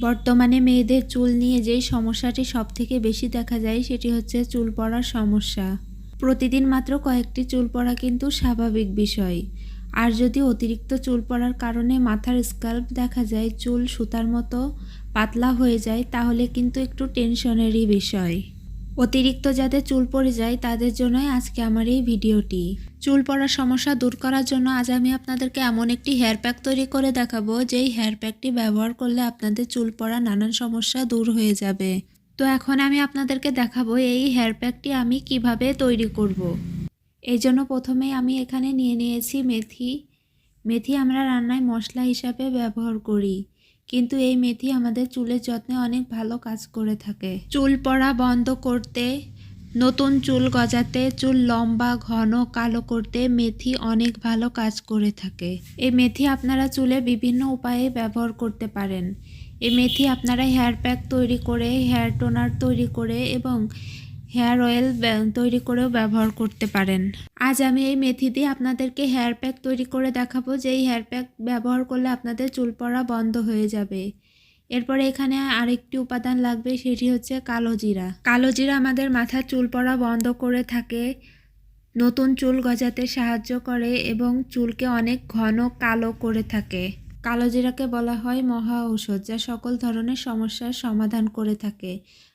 বর্তমানে মেয়েদের চুল নিয়ে যেই সমস্যাটি সব থেকে বেশি দেখা যায় সেটি হচ্ছে চুল পড়ার সমস্যা। প্রতিদিন মাত্র কয়েকটি চুল পড়া কিন্তু স্বাভাবিক বিষয়। আর যদি অতিরিক্ত চুল পড়ার কারণে মাথার স্কাল্প দেখা যায়, চুল সুতার মতো পাতলা হয়ে যায়, তাহলে কিন্তু একটু টেনশনেরই বিষয়। অতিরিক্ত যাদের চুল পড়ে যায়, তাদের জন্যই আজকে আমার এই ভিডিওটি। চুল পড়ার সমস্যা দূর করার জন্য আজ আমি আপনাদেরকে এমন একটি হেয়ার প্যাক তৈরি করে দেখাবো, যেই হেয়ার প্যাকটি ব্যবহার করলে আপনাদের চুল পড়া নানান সমস্যা দূর হয়ে যাবে। তো এখন আমি আপনাদেরকে দেখাবো এই হেয়ার প্যাকটি আমি কীভাবে তৈরি করব। এই জন্য প্রথমে আমি এখানে নিয়ে নিয়েছি মেথি। মেথি আমরা রান্নায় মশলা হিসাবে ব্যবহার করি। কিন্তু এই মেথি আমাদের চুলের যত্নে অনেক ভালো কাজ করে থাকে। চুল পড়া বন্ধ করতে, নতুন চুল গজাতে, চুল লম্বা, ঘন, কালো করতে মেথি অনেক ভালো কাজ করে থাকে। এই মেথি আপনারা চুলে বিভিন্ন উপায়ে ব্যবহার করতে পারেন। এই মেথি আপনারা হেয়ার প্যাক তৈরি করে হেয়ার টোনার তৈরি করে এবং হেয়ার অয়েল তৈরি করেও ব্যবহার করতে পারেন। আজ আমি এই মেথি দিয়ে আপনাদেরকে হেয়ার প্যাক তৈরি করে দেখাবো যে এই হেয়ার প্যাক ব্যবহার করলে আপনাদের চুল পড়া বন্ধ হয়ে যাবে। এরপরে এখানে আরেকটি উপাদান লাগবে, সেটি হচ্ছে কালো জিরা। কালো জিরা আমাদের মাথার চুল পড়া বন্ধ করে থাকে, নতুন চুল গজাতে সাহায্য করে এবং চুলকে অনেক ঘন কালো করে থাকে। কালো জিরাকে বলা হয় মহা ঔষধ, যা সকল ধরনের সমস্যার সমাধান করে থাকে।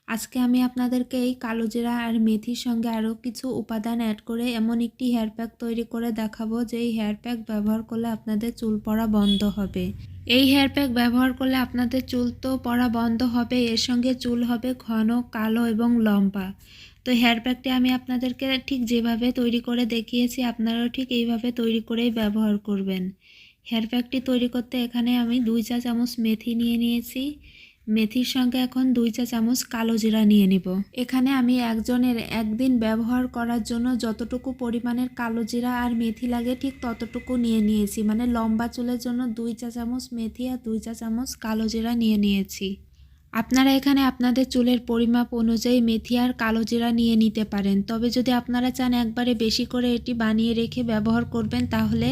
আজকে আমি আপনাদেরকে এই কালোজিরা আর মেথির সঙ্গে আরও কিছু উপাদান অ্যাড করে এমন একটি হেয়ার প্যাক তৈরি করে দেখাবো যে এই হেয়ার প্যাক ব্যবহার করলে আপনাদের চুল পড়া বন্ধ হবে। এই হেয়ার প্যাক ব্যবহার করলে আপনাদের চুল তো পড়া বন্ধ হবে, এর সঙ্গে চুল হবে ঘন, কালো এবং লম্বা। তো হেয়ার প্যাকটি আমি আপনাদেরকে ঠিক যেভাবে তৈরি করে দেখিয়েছি, আপনারাও ঠিক এইভাবে তৈরি করেই ব্যবহার করবেন। হেয়ার প্যাকটি তৈরি করতে এখানে আমি দুই চা চামচ মেথি নিয়ে নিয়েছি। মেথির সঙ্গে এখন দুই চা চামচ কালো জিরা নিয়ে নিব। এখানে আমি একজনের একদিন ব্যবহার করার জন্য যতটুকু পরিমাণের কালো জিরা আর মেথি লাগে ঠিক ততটুকু নিয়ে নিয়েছি। মানে লম্বা চুলের জন্য দুই চা চামচ মেথি আর দুই চা চামচ কালো জিরা নিয়ে নিয়েছি। আপনারা এখানে আপনাদের চুলের পরিমাপ অনুযায়ী মেথি আর কালো জিরা নিয়ে নিতে পারেন। তবে যদি আপনারা চান একবারে বেশি করে এটি বানিয়ে রেখে ব্যবহার করবেন, তাহলে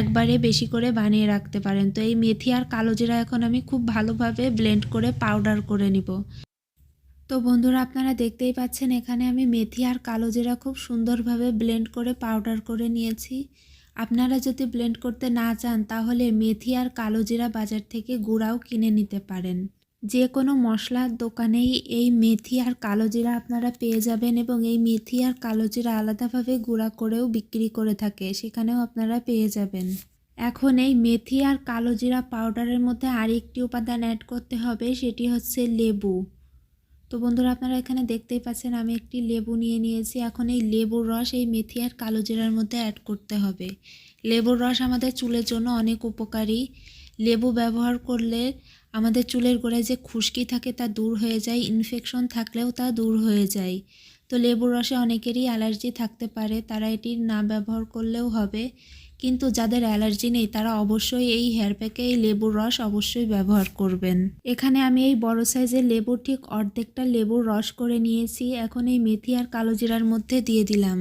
একবারে বেশি করে বানিয়ে রাখতে পারেন। তো এই মেথি আর কালো জিরা এখন আমি খুব ভালোভাবে ব্লেন্ড করে পাউডার করে নিব। তো বন্ধুরা, আপনারা দেখতেই পাচ্ছেন এখানে আমি মেথি আর কালো জিরা খুব সুন্দরভাবে ব্লেন্ড করে পাউডার করে নিয়েছি। আপনারা যদি ব্লেন্ড করতে না চান, তাহলে মেথি আর কালো জিরা বাজার থেকে গুঁড়াও কিনে নিতে পারেন। যে কোনো মশলার দোকানেই এই মেথি আর কালো জিরা আপনারা পেয়ে যাবেন এবং এই মেথি আর কালো জিরা আলাদাভাবে গুঁড়া করেও বিক্রি করে থাকে, সেখানেও আপনারা পেয়ে যাবেন। এখন এই মেথি আর কালো জিরা পাউডারের মধ্যে আরেকটি উপাদান অ্যাড করতে হবে, সেটি হচ্ছে লেবু। তো বন্ধুরা, আপনারা এখানে দেখতেই পাচ্ছেন আমি একটি লেবু নিয়ে নিয়েছি। এখন এই লেবুর রস এই মেথি আর কালো জিরার মধ্যে অ্যাড করতে হবে। লেবুর রস আমাদের চুলের জন্য অনেক উপকারী। লেবু ব্যবহার করলে আমাদের চুলের গোড়ায় যে খুশকি থাকে তা দূর হয়ে যায় ইনফেকশন থাকলেও তা দূর হয়ে যায়। তো লেবুর রসে অনেকেরই অ্যালার্জি থাকতে পারে, তারা এটি না ব্যবহার করলেও হবে। কিন্তু যাদের অ্যালার্জি নেই, তারা অবশ্যই এই হেয়ার প্যাকে এই লেবুর রস অবশ্যই ব্যবহার করবেন। এখানে আমি এই বড় সাইজের লেবু ঠিক অর্ধেকটা লেবুর রস করে নিয়েছি। এখন এই মেথি আর কালো জিরার মধ্যে দিয়ে দিলাম।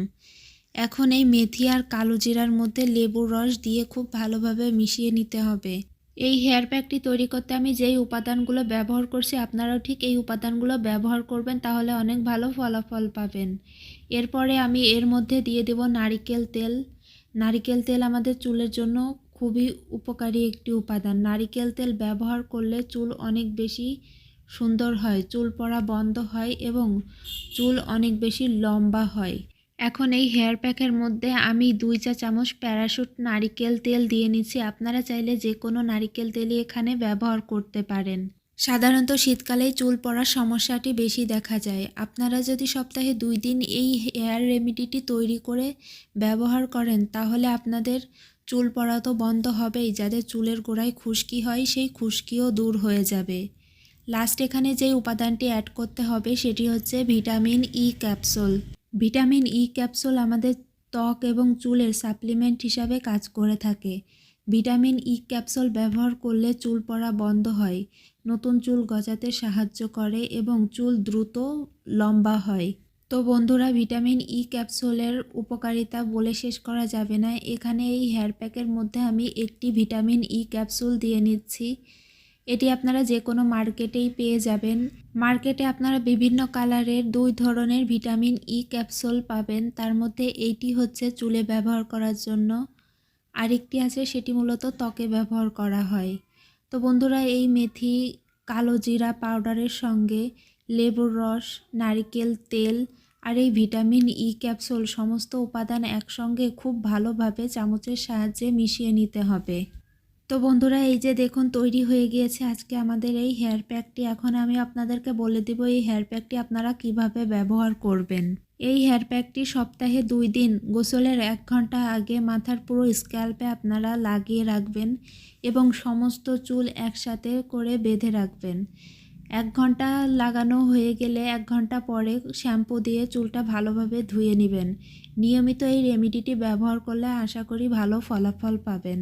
এখন এই মেথি আর কালো জিরার মধ্যে লেবুর রস দিয়ে খুব ভালোভাবে মিশিয়ে নিতে হবে। এই হেয়ার প্যাকটি তৈরি করতে আমি যেই উপাদানগুলো ব্যবহার করছি, আপনারাও ঠিক এই উপাদানগুলো ব্যবহার করবেন, তাহলে অনেক ভালো ফলাফল পাবেন। এরপরে আমি এর মধ্যে দিয়ে দেব নারিকেল তেল। নারিকেল তেল আমাদের চুলের জন্য খুবই উপকারী একটি উপাদান। নারিকেল তেল ব্যবহার করলে চুল অনেক বেশি সুন্দর হয়, চুল পড়া বন্ধ হয় এবং চুল অনেক বেশি লম্বা হয়। এখন এই হেয়ার প্যাকের মধ্যে আমি দুই চা চামচ প্যারাশুট নারিকেল তেল দিয়ে নিচ্ছি। আপনারা চাইলে যে কোনো নারিকেল তেলই এখানে ব্যবহার করতে পারেন। সাধারণত শীতকালে চুল পড়ার সমস্যাটি বেশি দেখা যায়। আপনারা যদি সপ্তাহে দুই দিন এই হেয়ার রেমিডিটি তৈরি করে ব্যবহার করেন, তাহলে আপনাদের চুল পড়া তো বন্ধ হবেই। যাদের চুলের গোড়ায় খুশকি হয়, সেই খুশকিও দূর হয়ে যাবে। লাস্ট এখানে যে উপাদানটি অ্যাড করতে হবে, সেটি হচ্ছে vitamin E capsule vitamin E capsule আমাদের ত্বক এবং চুলের সাপ্লিমেন্ট হিসাবে কাজ করে থাকে। ভিটামিন ই ক্যাপসুল ব্যবহার করলে চুল পড়া বন্ধ হয়, নতুন চুল গজাতে সাহায্য করে এবং চুল দ্রুত লম্বা হয়। তো বন্ধুরা, ভিটামিন ই ক্যাপসুলের উপকারিতা বলে শেষ করা যাবে না। এখানে এই হেয়ার প্যাকের মধ্যে আমি একটি ভিটামিন ই ক্যাপসুল দিয়ে নিচ্ছি। এটি আপনারা যে কোনো মার্কেটেই পেয়ে যাবেন। মার্কেটে আপনারা বিভিন্ন কালারের দুই ধরনের ভিটামিন ই ক্যাপসুল পাবেন। তার মধ্যে এইটি হচ্ছে চুলে ব্যবহার করার জন্য। আরেকটি আছে, সেটি মূলত ত্বকে ব্যবহার করা হয়। তো বন্ধুরা, এই মেথি কালো জিরা পাউডারের সঙ্গে, লেবুর রস, নারিকেল তেল আর এই ভিটামিন ই ক্যাপসুল সমস্ত উপাদান একসঙ্গে খুব ভালোভাবে চামচের সাহায্যে মিশিয়ে নিতে হবে। তো বন্ধুরা, এই যে দেখুন, তৈরি হয়ে গিয়েছে আজকে আমাদের এই হেয়ার প্যাকটি এখন আমি আপনাদেরকে বলে দিব, এই হেয়ার প্যাকটি আপনারা কীভাবে ব্যবহার করবেন। এই হেয়ার প্যাকটি সপ্তাহে দুই দিন, গোসলের এক ঘণ্টা আগে মাথার পুরো স্ক্যাল্পে আপনারা লাগিয়ে রাখবেন এবং সমস্ত চুল একসাথে করে বেঁধে রাখবেন। এক ঘণ্টা লাগানো হয়ে গেলে এক ঘণ্টা পরে শ্যাম্পু দিয়ে চুলটা ভালোভাবে ধুয়ে নেবেন। নিয়মিত এই রেমিডিটি ব্যবহার করলে আশা করি ভালো ফলাফল পাবেন।